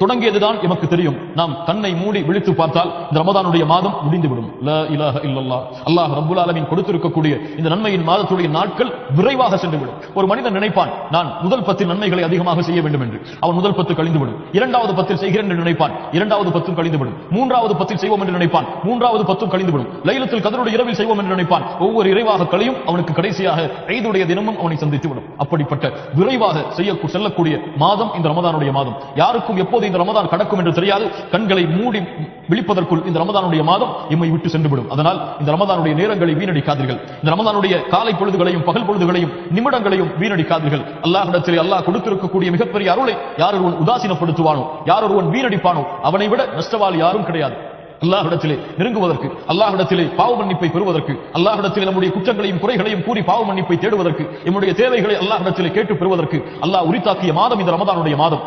தொடங்கியதுதான் எமக்கு தெரியும். நாம் கண்ணை மூடி விழித்து பார்த்தால் இந்த ரமதானுடைய மாதம் முடிந்துவிடும். அல்லாஹ் ரபுல் ஆலமின் கொடுத்திருக்கக்கூடிய இந்த நன்மையின் மாதத்துடைய நாட்கள் விரைவாக சென்றுவிடும். ஒரு மனிதன் நினைப்பான் நான் முதல் பத்து நன்மைகளை அதிகமாக செய்ய வேண்டும் என்று அவன் முதல் பத்து கழிந்துவிடும். இரண்டாவது பத்தில் செய்கிறேன் என்று நினைப்பான் இரண்டாவது பத்தும் கழிந்துவிடும். மூன்றாவது பத்தில் செய்வோம் என்று நினைப்பான் மூன்றாவது பத்தும் கழிந்துவிடும். லைலத்தில் கதருடைய இரவில் செய்வோம் என்று நினைப்பான் ஒவ்வொரு இறைவாக கழியும் அவனுக்கு கடைசியாக ஐதுடைய தினமும் அவனை சந்தித்துவிடும். அப்படிப்பட்ட விரைவாக செய்ய செல்லக்கூடிய மாதம் இந்த ரமதானுடைய மாதம். யாருக்கும் எப்போது இந்த ரமதான் கடக்கும் என்று தெரியாது. கண்களை மூடி விழிப்பதற்குள் இந்த ரமதானுடைய மாதம் எம்மை விட்டு சென்றுவிடும். அதனால் இந்த ரமதானுடைய நேரங்களை வீணடிக்காதீர்கள். இந்த ரமதானுடைய காலை பொழுதுகளையும் பகல் பொழுதுகளையும் நிமிடங்களையும் வீணடிக்காதீர்கள். அல்லாஹ்விடத்திலே அல்லாஹ் கொடுத்திருக்கக்கூடிய மிகப்பெரிய அருளை யார் ஒருவன் உதாசீனப்படுத்துவானோ யார் ஒருவன் வீணடிப்பானோ அவனை விட நஷ்டவாளி யாரும் கிடையாது. அல்லாஹிடத்திலே நெருங்குவதற்கு அல்லாஹிடத்திலே பாவ மன்னிப்பை பெறுவதற்கு அல்லாஹிடத்திலே நம்முடைய குற்றங்களையும் குறைகளையும் கூறி பாவ மன்னிப்பை தேடுவதற்கு நம்முடைய தேவைகளை அல்லாஹிடத்திலே கேட்டு பெறுவதற்கு அல்லாஹ் உரித்தாக்கிய மாதம் இந்த ரமதானுடைய மாதம்.